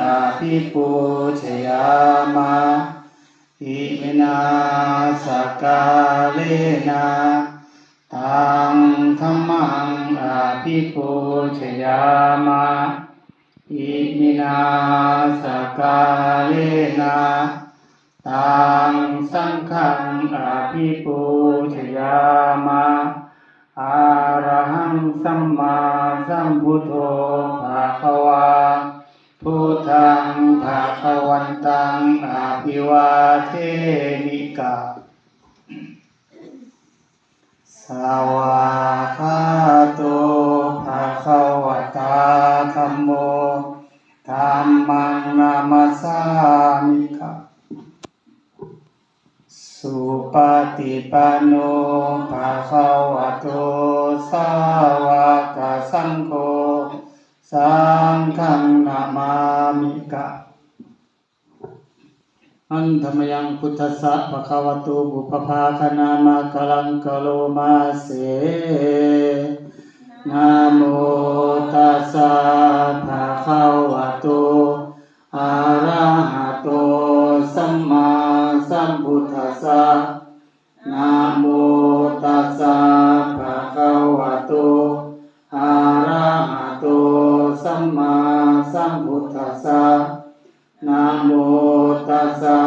อาภิปูชยามะอิมินาสกาเลนะตังธรรมังอาภิปูชยามะอิมินาสกาเลนะตังสังฆังอาภิปูชยามะอะระหังสัมมาสัมพุทโธภะคะวา พุทธังภะควันตังอะภิวาเทมิกะสวาคาโตภะควะตาธัมโมธัมมังนามัสามิกะสุปฏิปันโนภะควะโตสาวกสังโฆ สังฆังนามามิกะ อันธรรมยังพุทธสสะปะคะวะโตบุพภาคนามะกะลังกะโลมาเส นาโมตัสสะ สัมมาสัมพุทธัสสะนะโมตัสสะ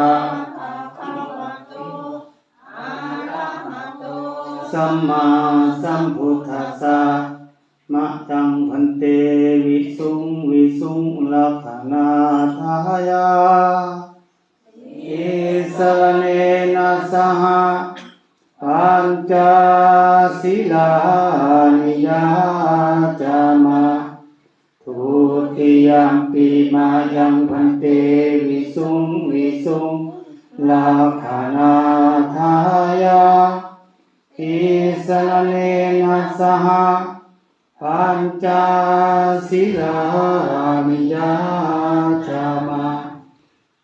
สัมมาสัมพุทธัสสะมะตังพันเตวิสุงวิสุงลักขณาทายาอิสรเนนะสหปัญจศีลานิยาจามะทุ ติยมปีมายังพันเตวิสุงวิสุงลักขณาทายาอิสรเนนะสหปัญจศีลานิยาจามะ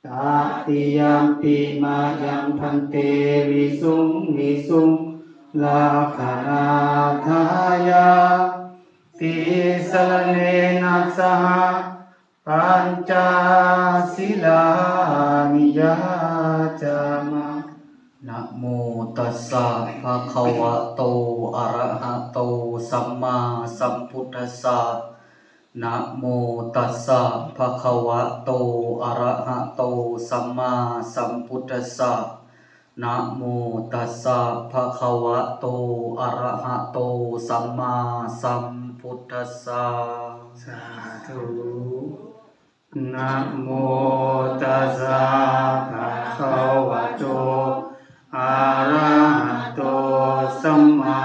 ตาติยมปิมายังพันเตวิสุงวิสุงลาคานาทายา ติสรเนนะสหปัญจศีลานิยาจามะนะโมตัสสะภะคะวะโต อะระหะโต สัมมาสัมพุทธัสสะนะโมตัสสะภะคะวะโต อะระหะโต สัมมาสัม พุทธัสสะนะโมตัสสะภะคะวะโตอะระหะโตสัมมา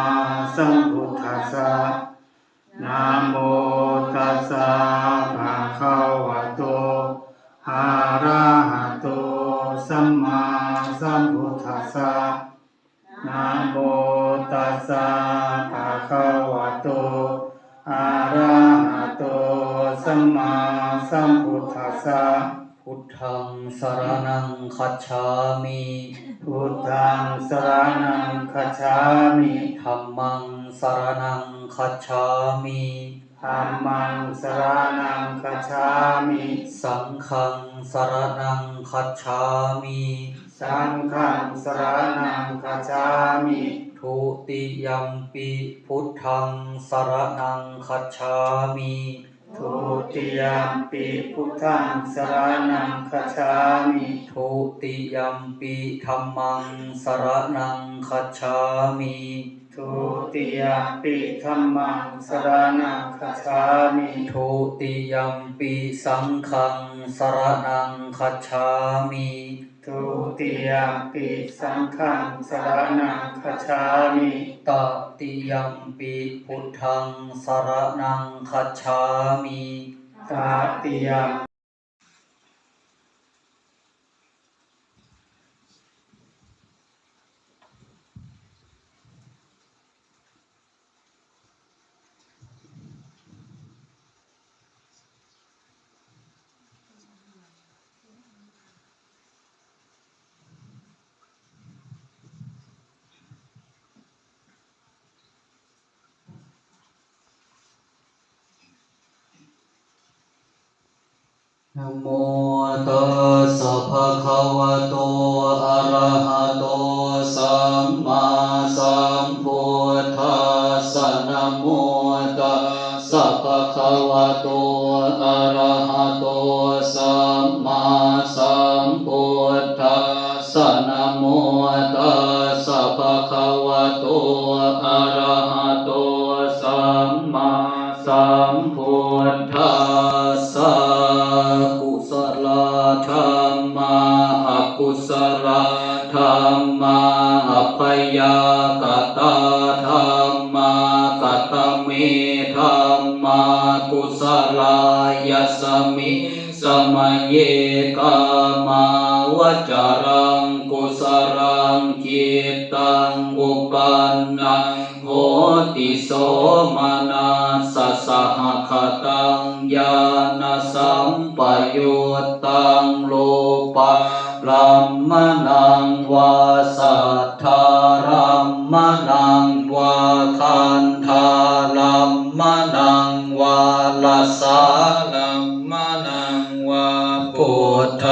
สัมพุทธัสสะสาธุนะโมตัสสะภะคะวะโตอะระหะโตสัมมาสัมพุทธัสสะนะโมตัสสะภะคะวะโตอะระหะโตสัมมาสัมพุทธัสสะนะโมตัสสะภะ มมาสัมพุทธัสสะพุทธังสรณังคัจฉามิพุทธังสรณังคัจฉามิธัมมังสรณังคัจฉามิธัมมังสรณังคัจฉามิสังฆังสรณังคัจฉามิสังฆังสรณังคัจฉามิทุติยัมปิพุทธังสรณังคัจฉามิ ทุติยมปิพุทธังสรณังคัจฉามิทุติยมปิธัมมังสรณังคัจฉามิทุติยมปิธัมมังสรณังคัจฉามิทุติยมปิสังฆังสรณังคัจฉามิ ทุติยมปิสังฆังสรณังคัจฉามิตติยัมปิพุทธังสรณังคัจฉามิตาติยม นะโมตัสสะภะคะวะโต อะระหะโต สัมมาสัมพุทธัสสะนะโมตัสสะภะคะวะโต อะระหะโต สัมมาสัม ธรรมาอกุศลธรรมาอภยากตาธรรมากตเมธรรมากุศลายสมิสมัยเยกามาวจารังกุศลังจิตตังอุปันนังโหติโสมนาสสหคตังญาณสัมปยุตตัง มมนังวาสัทธารัมมนังวาคันธารัมมนังวาลาสาลัมมนังวาพุทธ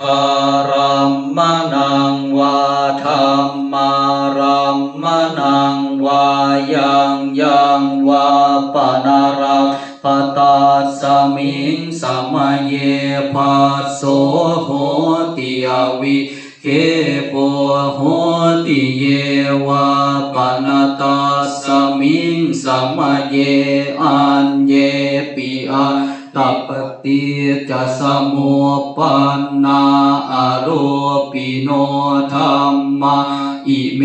ภารัมมนังวาธรรมารัมมนังวายังยังวาปนาราปตาสมิงสมัยเยปัสโสโห ยวิเคปโหติเยวาปนตาสมิงสมัยเยอันเยปิอาตัปติจะสมุปันนาอโรปิโนธรรมาอิเม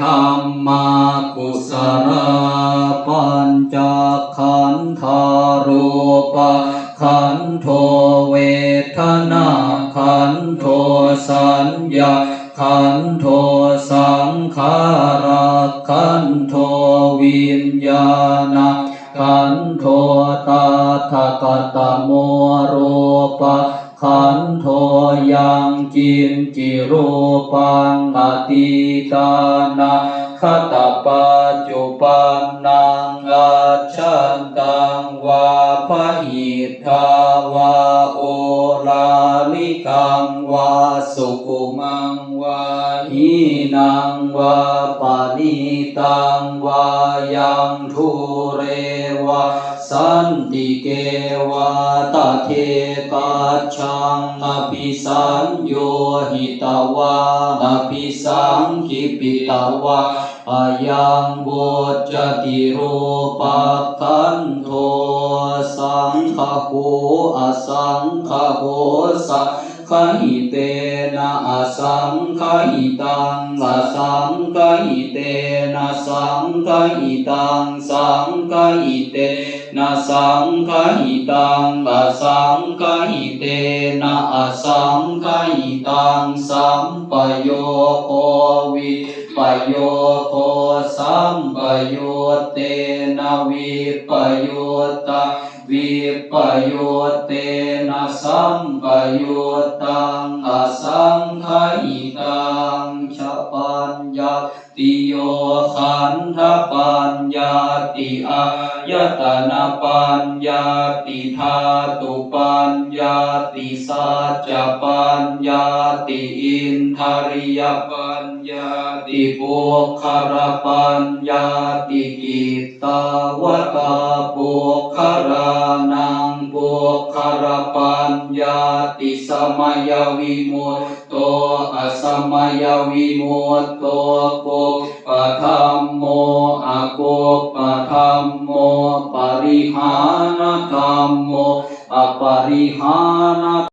ธรรมากุสลปัญจขันธารูปะ ขันโทเวทนาขันโทสัญญาขันโทสังขาราขันโทวิญญาณขันโทตาทกตโมโรปะขันโทยังกินจิรูปังอติตานาคตปัจจุปันนังอาชันตัง งวาสุกุมังวาหินังวาปานิตังวายังทุเรวาสันติเกวาตเทกาชังอภิสัญโยหิตวาอภิสังคิปิตวาอายังโวจติโรปักขันโทสังฆโหอสังฆโหสัง ขหิเตนะสังขหิตังสังขหิเตนะสังขหิตังสังขหิเตนะสังขหิตังสังขหิเตนะสังขหิตังสัมปโยโควิ ปโยโคสัมปโยเตนะวิปโยตาวิปโยเตนะสัมปโยตังอสังขหิตัง ขันธปัญญาติอายตนะปัญญาติธาตุปัญญาติสัจปัญญาติอินทริยปัญญาติปุคคารปัญญาติกิตตาวตาปุคคารานัง ปุคคารปัญญาติสมัยวิมุตโตอสมัยวิมุตโตโกปะธรรมโมอโกปะธรรมโมปริหานธรรมโมอปริหาน